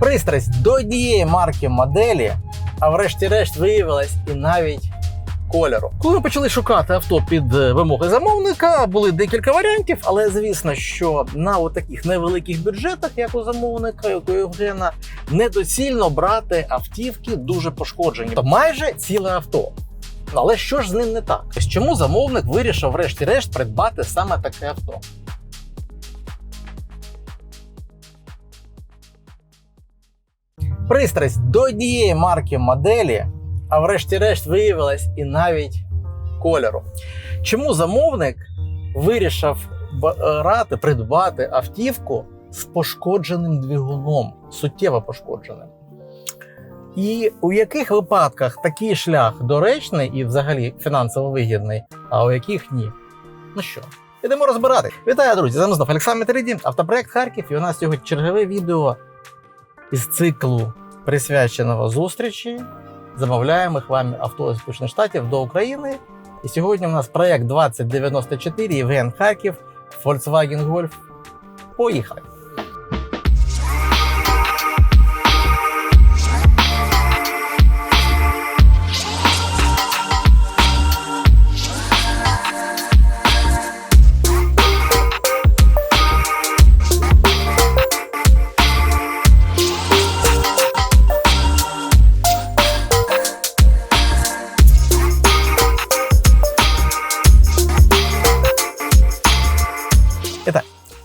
Пристрасть до однієї марки моделі, а врешті-решт виявилась і навіть кольору. Коли ми почали шукати авто під е, вимоги замовника, були декілька варіантів, але звісно, що на таких невеликих бюджетах, як у замовника, як у Євгена, недоцільно брати автівки дуже пошкоджені. То майже ціле авто. Але що ж з ним не так? Чому замовник вирішив, врешті-решт, придбати саме таке авто? Пристрасть до однієї марки моделі, а врешті-решт виявилась і навіть кольору. Чому замовник вирішив брати, придбати автівку з пошкодженим двигуном, суттєво пошкодженим? І у яких випадках такий шлях доречний і взагалі фінансово вигідний, а у яких ні? Ну що, ідемо розбирати. Вітаю, друзі! З вами знов Олександр Метеридін, автопроект Харків, і у нас сьогодні чергове відео із циклу, присвяченого зустрічі замовляємих вами авто з Сполучених Штатів до України. І сьогодні у нас проект 2094 Євген Харків, Volkswagen Golf. Поїхали!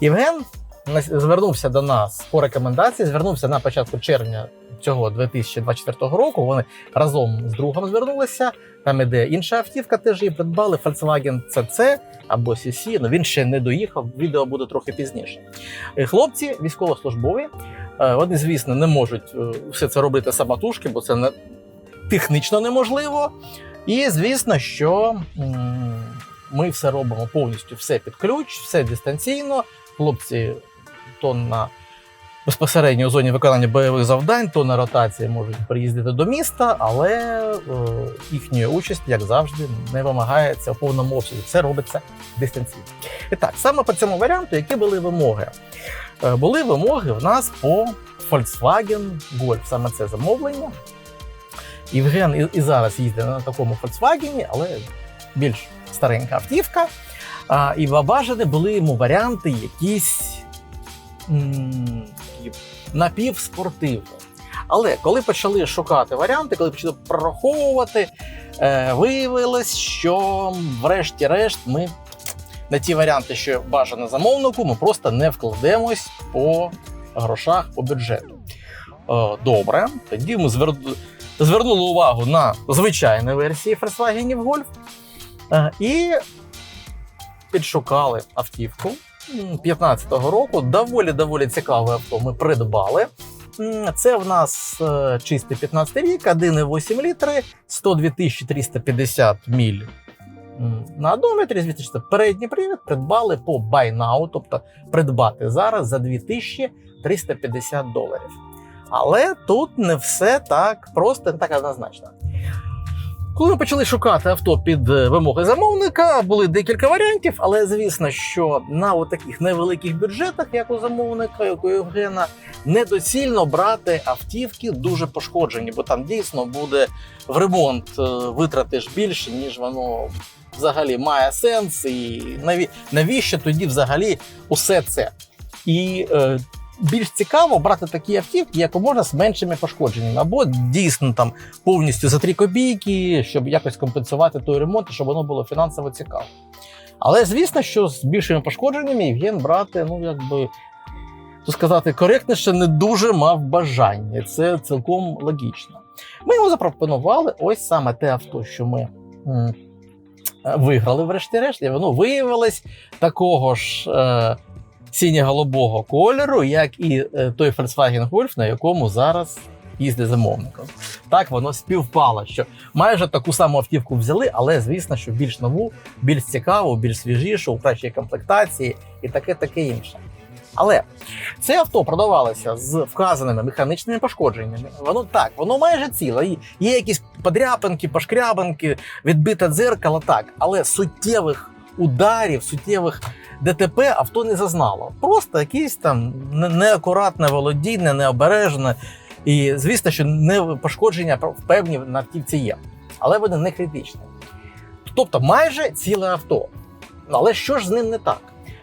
Євген звернувся до нас по рекомендації, звернувся на початку червня цього 2024 року. Вони разом з другом звернулися. Там іде інша автівка, теж її придбали Volkswagen CC або CC, але він ще не доїхав. Відео буде трохи пізніше. Е, Хлопці військовослужбові. е, Вони, звісно, не можуть е, все це робити самотужки, бо це не технічно неможливо. І звісно, що ми все робимо повністю все під ключ, все дистанційно. Хлопці то на безпосередньо зоні виконання бойових завдань, то на ротації можуть приїздити до міста, але е, їхньої участі, як завжди, не вимагається в повному обсязі. Все робиться дистанційно. І так, саме по цьому варіанту, які були вимоги? Е, були вимоги в нас по Volkswagen Golf, саме це замовлення. Євген і зараз їздить на такому Volkswagen, але більш старенька автівка. А, і бажані були йому варіанти якісь м, напівспортивні. Але коли почали шукати варіанти, коли почали прораховувати, е, виявилось, що врешті-решт ми на ті варіанти, що бажано замовнику, ми просто не вкладемось по грошах, по бюджету. Е, добре, тоді ми звер... звернули увагу на звичайні версії Volkswagen Golf е, і підшукали автівку 15-го року. Доволі доволі цікаве авто. Ми придбали. Це в нас е, чистий 15 рік, 1,8 літри, 102 350 міль на одометрі. Звісно, передній привід придбали по now, тобто придбати зараз за 2350 доларів. Але тут не все так просто, не так однозначно. Коли ми почали шукати авто під е, вимоги замовника, були декілька варіантів, але звісно, що на таких невеликих бюджетах, як у замовника, як у Євгена, недоцільно брати автівки дуже пошкоджені, бо там дійсно буде в ремонт е, витратиш більше, ніж воно взагалі має сенс. І наві- навіщо тоді взагалі усе це? І е, більш цікаво брати такі автівки, як можна з меншими пошкодженнями, або дійсно там повністю за 3 копійки, щоб якось компенсувати той ремонт, щоб воно було фінансово цікаво. Але звісно, що з більшими пошкодженнями Євген брати, ну якби то сказати, коректніше не дуже мав бажання. Це цілком логічно. Ми йому запропонували ось саме те авто, що ми виграли, врешті-решт, і воно виявилось такого ж. Е, синьо-голубого кольору, як і е, той Volkswagen Golf, на якому зараз їздить замовником. Так воно співпало, що майже таку саму автівку взяли, але звісно, що більш нову, більш цікаву, більш свіжішу, у кращій комплектації і таке таке інше. Але це авто продавалося з вказаними механічними пошкодженнями. Воно так, воно майже ціле. Є якісь подряпинки, пошкрябинки, відбите дзеркало, так, але суттєвих ударів, суттєвих ДТП авто не зазнало. Просто якесь там не- неакуратне володіння, необережне. І звісно, що не пошкодження в певні на автівці є, але вони не критичні. Тобто майже ціле авто. Але що ж з ним не так?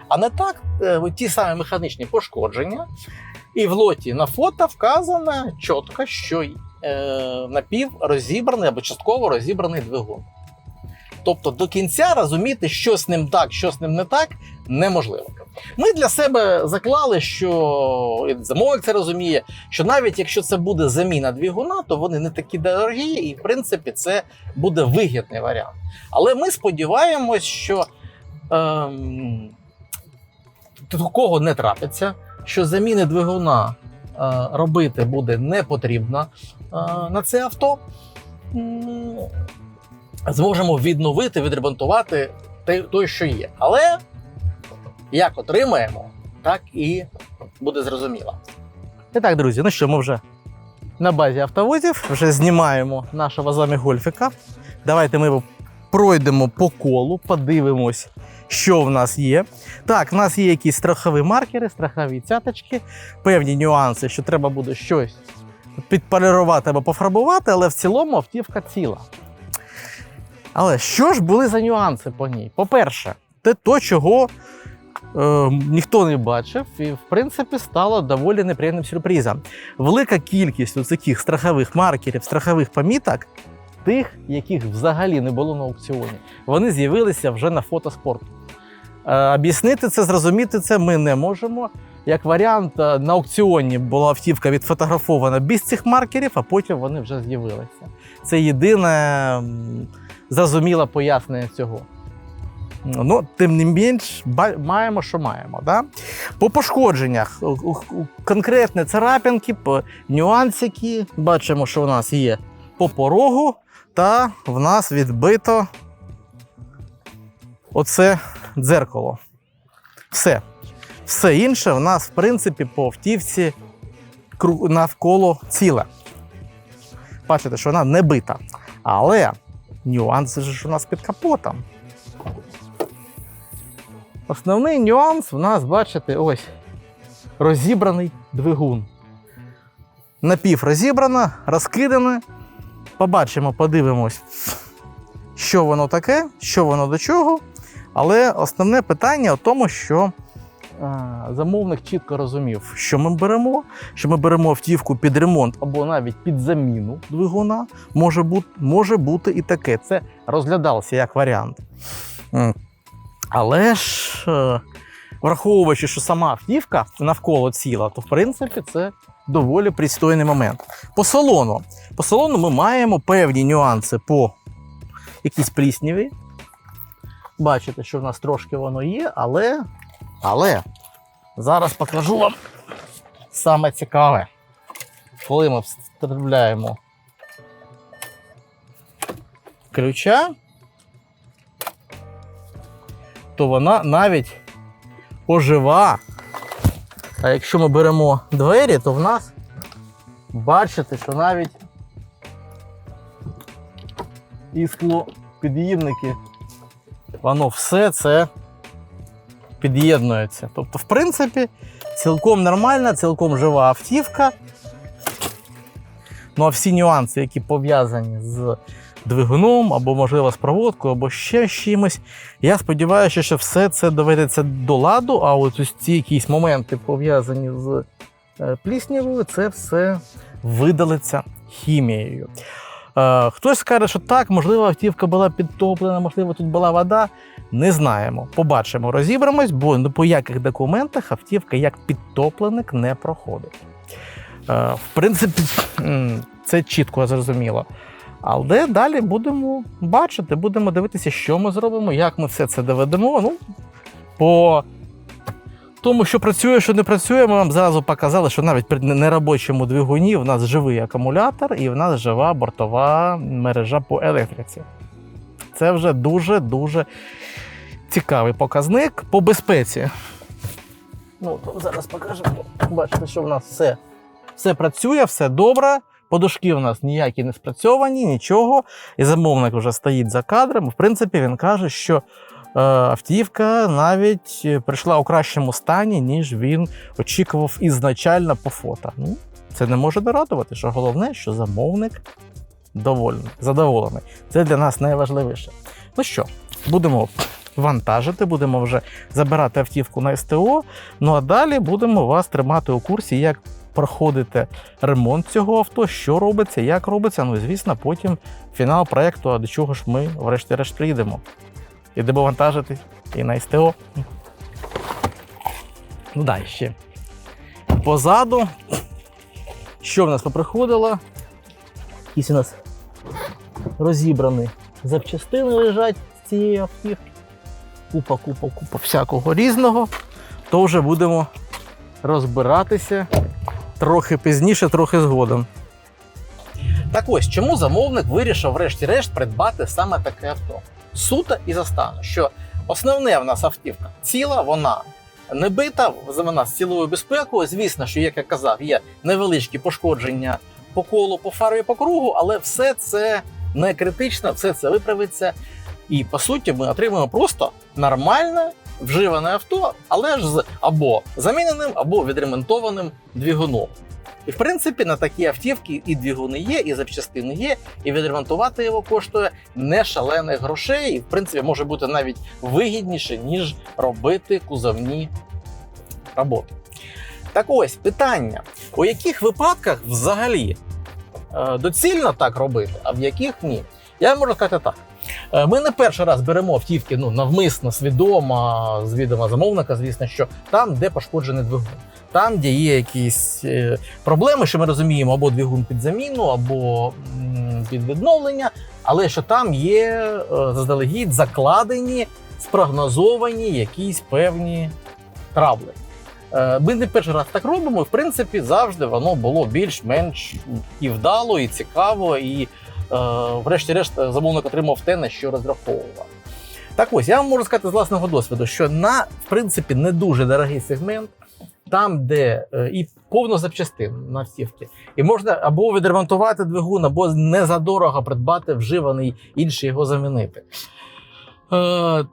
А не так, е, ті самі механічні пошкодження, і в лоті на фото вказано чітко, що е, напів розібраний або частково розібраний двигун. Тобто до кінця розуміти, що з ним так, що з ним не так, неможливо. Ми для себе заклали, що і замовник це розуміє, що навіть якщо це буде заміна двигуна, то вони не такі дорогі, і в принципі це буде вигідний варіант. Але ми сподіваємось, що ем, такого не трапиться, що заміни двигуна е, робити буде не потрібно е, на це авто. Зможемо відновити, відремонтувати той, що є. Але як отримаємо, так і буде зрозуміло. І так, друзі, ну що, ми вже на базі автовозів, вже знімаємо нашого з вами гольфіка. Давайте ми його пройдемо по колу, подивимось, що в нас є. Так, в нас є якісь страхові маркери, страхові цяточки, певні нюанси, що треба буде щось підполірувати або пофарбувати, але в цілому автівка ціла. Але що ж були за нюанси по ній? По-перше, це то, чого е, ніхто не бачив, і в принципі стало доволі неприємним сюрпризом. Велика кількість ось таких страхових маркерів, страхових поміток, тих, яких взагалі не було на аукціоні, вони з'явилися вже на фотоспорту. Е, об'яснити це, зрозуміти це ми не можемо. Як варіант, е, на аукціоні була автівка відфотографована без цих маркерів, а потім вони вже з'явилися. Це єдине м, пояснення цього. Ну, тим не менш, маємо, що маємо. Да? По пошкодженнях конкретні царапинки, нюансики. Бачимо, що в нас є по порогу, та в нас відбито оце дзеркало. Все. Все інше в нас, в принципі, по автівці навколо ціле. Бачите, що вона не бита. Але нюанс же у нас під капотом. Основний нюанс в нас, бачите, ось розібраний двигун. Напів розібрано, розкидане. Побачимо, подивимось, що воно таке, що воно до чого. Але основне питання в тому, що замовник чітко розумів, що ми беремо, що ми беремо автівку під ремонт або навіть під заміну двигуна. Може бути, може бути і таке. Це розглядався як варіант. Але ж, е, враховуючи, що сама автівка навколо ціла, то в принципі це доволі пристойний момент. По салону. По салону ми маємо певні нюанси по якійсь плісняві. Бачите, що в нас трошки воно є, але. Але зараз покажу вам саме цікаве. Коли ми вставляємо ключа, то вона навіть ожива. А якщо ми беремо двері, то в нас бачите, що навіть і склопід'ємники, воно все це під'єднується. Тобто, в принципі, цілком нормальна, цілком жива автівка. Ну а всі нюанси, які пов'язані з двигуном, або, можливо, з проводкою, або ще з чимось. Я сподіваюся, що все це доведеться до ладу, а от ось ці якісь моменти пов'язані з е, пліснявою, це все видалиться хімією. Е, Хтось скаже, що так, можливо, автівка була підтоплена, можливо, тут була вода. Не знаємо. Побачимо, розібремось, бо по яких документах автівка як підтопленик не проходить. Е, В принципі, це чітко зрозуміло. Але далі будемо бачити, будемо дивитися, що ми зробимо, як ми все це доведемо. Ну, по тому, що працює, що не працює, ми вам зразу показали, що навіть при неробочому двигуні в нас живий акумулятор і в нас жива бортова мережа по електриці. Це вже дуже-дуже цікавий показник по безпеці. Ну, зараз покажемо. Бачите, що в нас все, все працює, все добре. Подушки у нас ніякі не спрацьовані, нічого. І замовник вже стоїть за кадром. В принципі, він каже, що автівка навіть е, прийшла у кращому стані, ніж він очікував ізначально по фото. Ну, це не може не радувати, що головне, що замовник довольний, задоволений. Це для нас найважливіше. Ну що, будемо вантажити, будемо вже забирати автівку на СТО. Ну а далі будемо вас тримати у курсі, як проходите ремонт цього авто, що робиться, як робиться. Ну і звісно, потім фінал проекту, а до чого ж ми врешті-решт приїдемо. Ідемо вантажити і на СТО. Ну да, ще. Позаду. Що в нас поприходило? Якісь у нас розібрані запчастини лежать з цієї автівки. Купа, купа, купа всякого різного. То вже будемо розбиратися трохи пізніше, трохи згодом. Так ось, чому замовник вирішив, врешті-решт, придбати саме таке авто? Суто і за стану, що основне в нас автівка ціла, вона не бита, вона з цілою безпекою. Звісно, що, як я казав, є невеличкі пошкодження по колу, по фарі, по кругу, але все це не критично, все це виправиться. І по суті, ми отримуємо просто нормальне вживане авто, але ж з або заміненим, або відремонтованим двигуном. І в принципі на такі автівки і двигуни є, і запчастини є, і відремонтувати його коштує не шалених грошей, і в принципі може бути навіть вигідніше, ніж робити кузовні роботи. Так ось питання: у яких випадках взагалі е, доцільно так робити, а в яких ні? Я можу сказати так. Е, Ми не перший раз беремо автівки ну, навмисно, свідомо, з відома замовника, звісно, що там, де пошкоджений двигун. Там, де є якісь е, проблеми, що ми розуміємо, або двигун під заміну, або під відновлення, але що там є е, заздалегідь закладені, спрогнозовані якісь певні травли. Е, Ми не перший раз так робимо, і в принципі завжди воно було більш-менш і вдало, і цікаво, і, врешті-решт, замовник отримав те, на що розраховував. Так ось, я вам можу сказати з власного досвіду, що на в принципі не дуже дорогий сегмент, там, де е, і повно запчастин на автівки, і можна або відремонтувати двигун, або не задорого придбати вживаний інший його замінити. Е,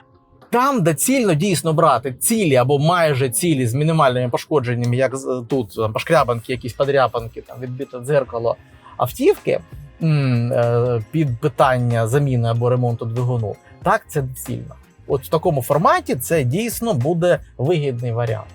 там доцільно дійсно брати цілі або майже цілі з мінімальними пошкодженнями, як тут там, пошкрябанки, якісь подряпанки, там відбите дзеркало автівки е, під питання заміни або ремонту двигуну. Так, це доцільно. От в такому форматі це дійсно буде вигідний варіант.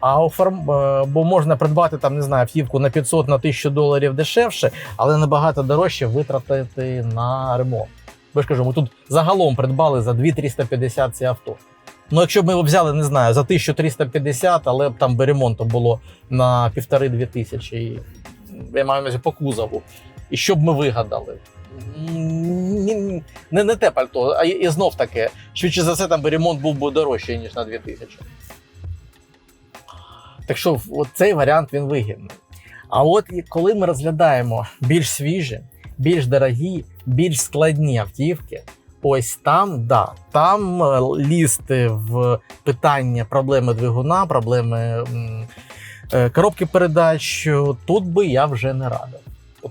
А у е, бо можна придбати там, не знаю, автівку на 500 на 1000 доларів дешевше, але набагато дорожче витратити на ремонт. Бо ж кажу, ми тут загалом придбали за 2350 ці авто. Ну, якщо б ми його взяли, не знаю, за 1350, але б там би ремонту було на півтори-дві тисячі. Я маю на увазі по кузову. І що б ми вигадали? Не, не те пальто, а і, знов таки, швидше за все, там би ремонт був би дорожчий, ніж на 2000. Так що цей варіант він вигідний. А от коли ми розглядаємо більш свіжі, більш дорогі, більш складні автівки, ось там, да, там е, лізти в питання проблеми двигуна, проблеми м, коробки передач, тут би я вже не радив.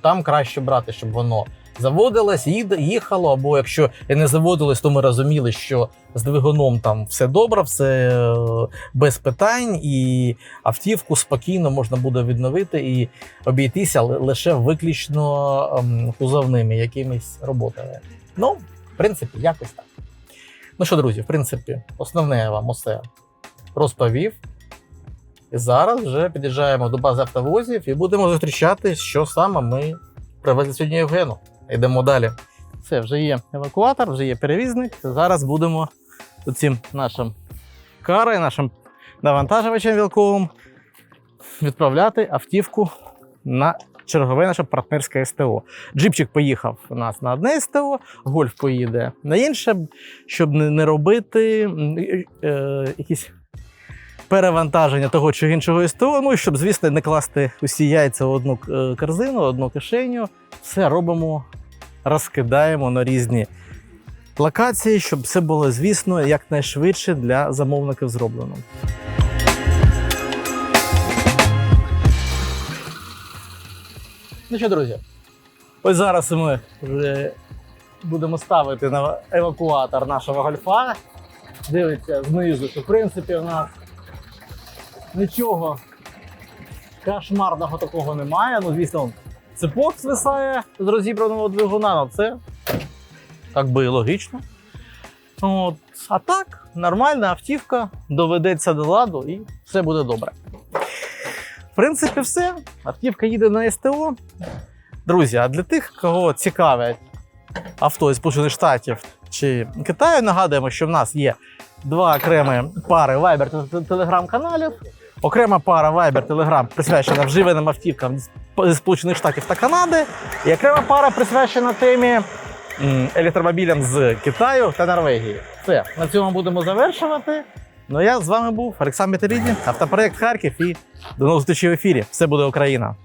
Там краще брати, щоб воно заводилось, їхало, або якщо не заводилось, то ми розуміли, що з двигуном там все добре, все е, без питань, і автівку спокійно можна буде відновити і обійтися ли- лише виключно ем, кузовними якимись роботами. Ну, в принципі, якось так. Ну що, друзі, в принципі, основне я вам усе розповів. І зараз вже під'їжджаємо до бази автовозів і будемо зустрічати, що саме ми привезли сьогодні Євгену. Йдемо далі. Все, вже є евакуатор, вже є перевізник. Зараз будемо цим нашим карою, нашим навантажувачем вілковим відправляти автівку на чергове наше партнерське СТО. Джипчик поїхав у нас на одне СТО, гольф поїде на інше, щоб не робити е, е, якісь перевантаження того чи іншого СТО. Ну і щоб, звісно, не класти усі яйця в одну е, корзину, одну кишеню. Все робимо, розкидаємо на різні локації, щоб все було, звісно, якнайшвидше для замовників зроблено. Ну що, друзі, ось зараз ми вже будемо ставити на евакуатор нашого гольфа. дивиться знизу, то в принципі у нас нічого кошмарного такого немає. Ну, звісно, цепок свисає з розібраного двигуна, але це так би і логічно. От. А так, нормальна автівка, доведеться до ладу і все буде добре. В принципі, все. Автівка їде на СТО. Друзі, а для тих, кого цікавить авто із Сполучених Штатів чи Китаю, нагадуємо, що в нас є два окремі пари Viber та Telegram каналів. Окрема пара Viber Telegram присвячена вживаним автівкам з Сполучених Штатів та Канади. І окрема пара присвячена темі електромобілям з Китаю та Норвегії. Все, на цьому будемо завершувати. Ну я з вами був Олександр Металіді, автопроект Харків і до нових зустрічей в ефірі. Все буде Україна.